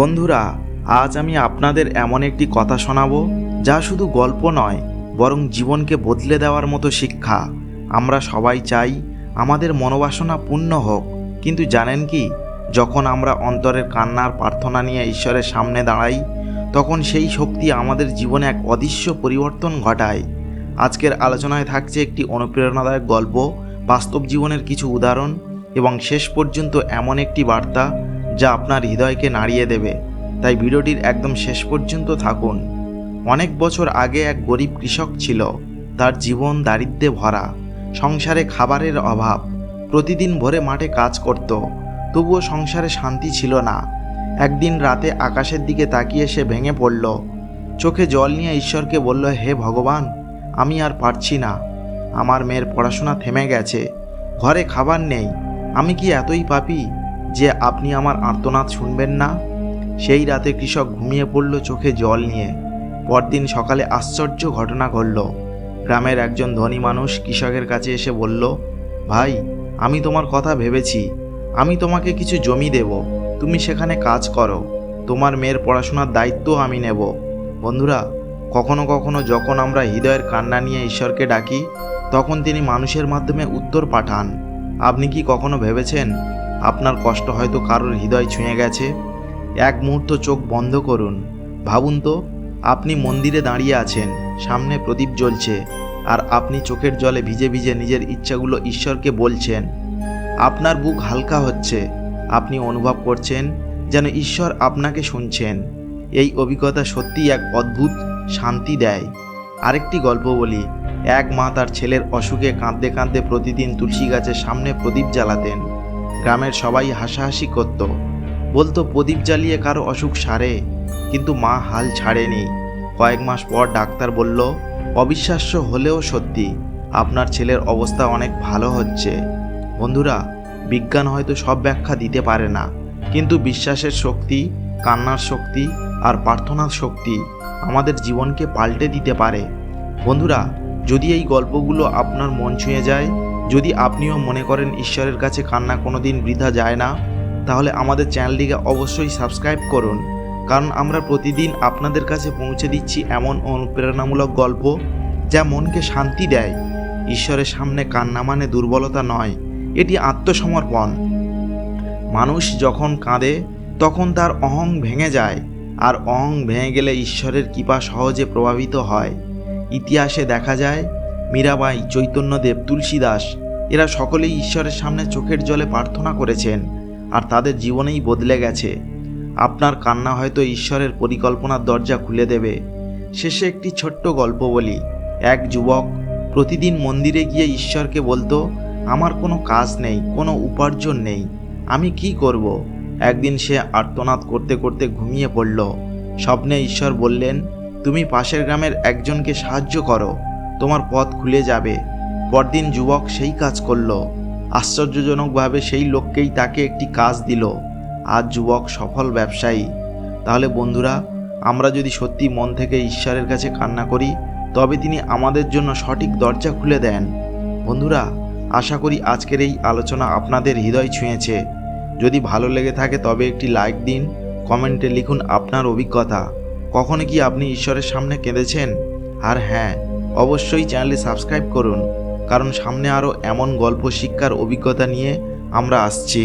বন্ধুরা, আজ আমি আপনাদের এমন একটি কথা শোনাবো যা শুধু গল্প নয়, বরং জীবনকে বদলে দেওয়ার মতো শিক্ষা। আমরা সবাই চাই আমাদের মনোবাসনা পূর্ণ হোক, কিন্তু জানেন কি, যখন আমরা অন্তরের কান্নার প্রার্থনা নিয়ে ঈশ্বরের সামনে দাঁড়াই, তখন সেই শক্তি আমাদের জীবনে এক অদৃশ্য পরিবর্তন ঘটায়। আজকের আলোচনায় থাকছে একটি অনুপ্রেরণাদায়ক গল্প, বাস্তব জীবনের কিছু উদাহরণ, এবং শেষ পর্যন্ত এমন একটি বার্তা যা আপনার হৃদয়কে নাড়িয়ে দেবে। তাই ভিডিওটির একদম শেষ পর্যন্ত থাকুন। অনেক বছর আগে এক গরিব কৃষক ছিল। তার জীবন দারিদ্রে ভরা। সংসারে খাবারের অভাব। প্রতিদিন ভোরে মাঠে কাজ করত। তবুও সংসারে শান্তি ছিল না। একদিন রাতে আকাশের দিকে তাকিয়ে সে ভেঙে পড়ল। চোখে জল নিয়ে ঈশ্বরকে বলল, হে ভগবান, আমি আর পারছি না। আমার মেয়ের পড়াশোনা থেমে গেছে। ঘরে খাবার নেই। আমি কি এতই পাপি? যে আপনি আমার আর্তনাদ শুনবেন না? সেই রাতে কৃষক ঘুমিয়ে পড়ল চোখে জল নিয়ে। পরদিন সকালে আশ্চর্য ঘটনা ঘটল। গ্রামের একজন ধনী মানুষ কৃষকের কাছে এসে বলল, ভাই, আমি তোমার কথা ভেবেছি। আমি তোমাকে কিছু জমি দেব। তুমি সেখানে কাজ করো। তোমার মেয়ের পড়াশোনার দায়িত্ব আমি নেব। বন্ধুরা, কখনো কখনো যখন আমরা হৃদয়ের কান্না নিয়ে ঈশ্বরকে ডাকি, তখন তিনি মানুষের মাধ্যমে উত্তর পাঠান। আপনি কি কখনো ভেবেছেন আপনার কষ্ট হয়তো কারোর হৃদয় ছুঁয়ে গেছে। এক মুহূর্ত চোখ বন্ধ করুন। ভাবুন তো, আপনি মন্দিরে দাঁড়িয়ে আছেন, সামনে প্রদীপ জ্বলছে, আর আপনি চোখের জলে ভিজে ভিজে নিজের ইচ্ছাগুলো ঈশ্বরকে বলছেন, আপনার বুক হালকা হচ্ছে। আপনি অনুভব করছেন যেন ঈশ্বর আপনাকে শুনছেন। এই অভিজ্ঞতা সত্যিই এক অদ্ভুত শান্তি দেয়। আরেকটি গল্প বলি। এক মা তার ছেলের অসুখে কাঁদতে কাঁদতে প্রতিদিন তুলসী গাছের সামনে প্রদীপ জ্বালাতেন। গ্রামের সবাই হাসাহাসি করত। বলতো, প্রদীপ জ্বালিয়ে কারও অসুখ সারে, কিন্তু মা হাল ছাড়েনি। কয়েক মাস পর ডাক্তার বলল, অবিশ্বাস্য হলেও সত্যি, আপনার ছেলের অবস্থা অনেক ভালো হচ্ছে। বন্ধুরা, বিজ্ঞান হয়তো সব ব্যাখ্যা দিতে পারে না, কিন্তু বিশ্বাসের শক্তি, কান্নার শক্তি আর প্রার্থনার শক্তি আমাদের জীবনকে পাল্টে দিতে পারে। বন্ধুরা, যদি এই গল্পগুলো আপনার মন ছুঁয়ে যায় যদি আপনিও মনে করেন ঈশ্বরের কাছে কান্না কোনো দিন বৃথা যায় না, তাহলে আমাদের চ্যানেলটিকে অবশ্যই সাবস্ক্রাইব করুন। কারণ আমরা প্রতিদিন আপনাদের কাছে পৌঁছে দিচ্ছি এমন অনুপ্রেরণামূলক গল্প যা মনকে শান্তি দেয়। ঈশ্বরের সামনে কান্না মানে দুর্বলতা নয়, এটি আত্মসমর্পণ। মানুষ যখন কাঁদে, তখন তার অহং ভেঙে যায়, আর অহং ভেঙে গেলে ঈশ্বরের কৃপা সহজে প্রভাবিত হয়। ইতিহাসে দেখা যায় মীরাবাই, চৈতন্যদেব, তুলসীদাস, এরা সকলেই ঈশ্বরের সামনে চোখের জলে প্রার্থনা করেছেন আর তাদের জীবনেই বদলে গেছে। আপনার কান্না হয়তো ঈশ্বরের পরিকল্পনার দরজা খুলে দেবে। শেষে একটি ছোট্ট গল্প বলি। এক যুবক প্রতিদিন মন্দিরে গিয়ে ঈশ্বরকে বলতো, আমার কোনো কাজ নেই, কোনো উপার্জন নেই, আমি কি করব? একদিন সে আর্তনাদ করতে করতে ঘুমিয়ে পড়ল। স্বপ্নে ঈশ্বর বললেন, তুমি পাশের গ্রামের একজনকে সাহায্য করো। তোমার পথ খুলে যাবে। পরদিন যুবক সেই কাজ করল। আশ্চর্যজনকভাবে সেই লোককেই তাকে একটি কাজ দিল। আজ যুবক সফল ব্যবসায়ী। তাহলে বন্ধুরা, আমরা যদি সত্যি মন থেকে ঈশ্বরের কাছে কান্না করি, তবে তিনি আমাদের জন্য সঠিক দরজা খুলে দেন। বন্ধুরা, আশা করি আজকের এই আলোচনা আপনাদের হৃদয় ছুঁয়েছে। যদি ভালো লেগে থাকে তবে একটি লাইক দিন, কমেন্টে লিখুন আপনার অভিজ্ঞতা। কখনো কি আপনি ঈশ্বরের সামনে কেঁদেছেন? আর হ্যাঁ অবশ্যই চ্যানেলটি সাবস্ক্রাইব করুন কারণ সামনে আরও এমন গল্প শিক্ষার অভিজ্ঞতা নিয়ে আমরা আসছি।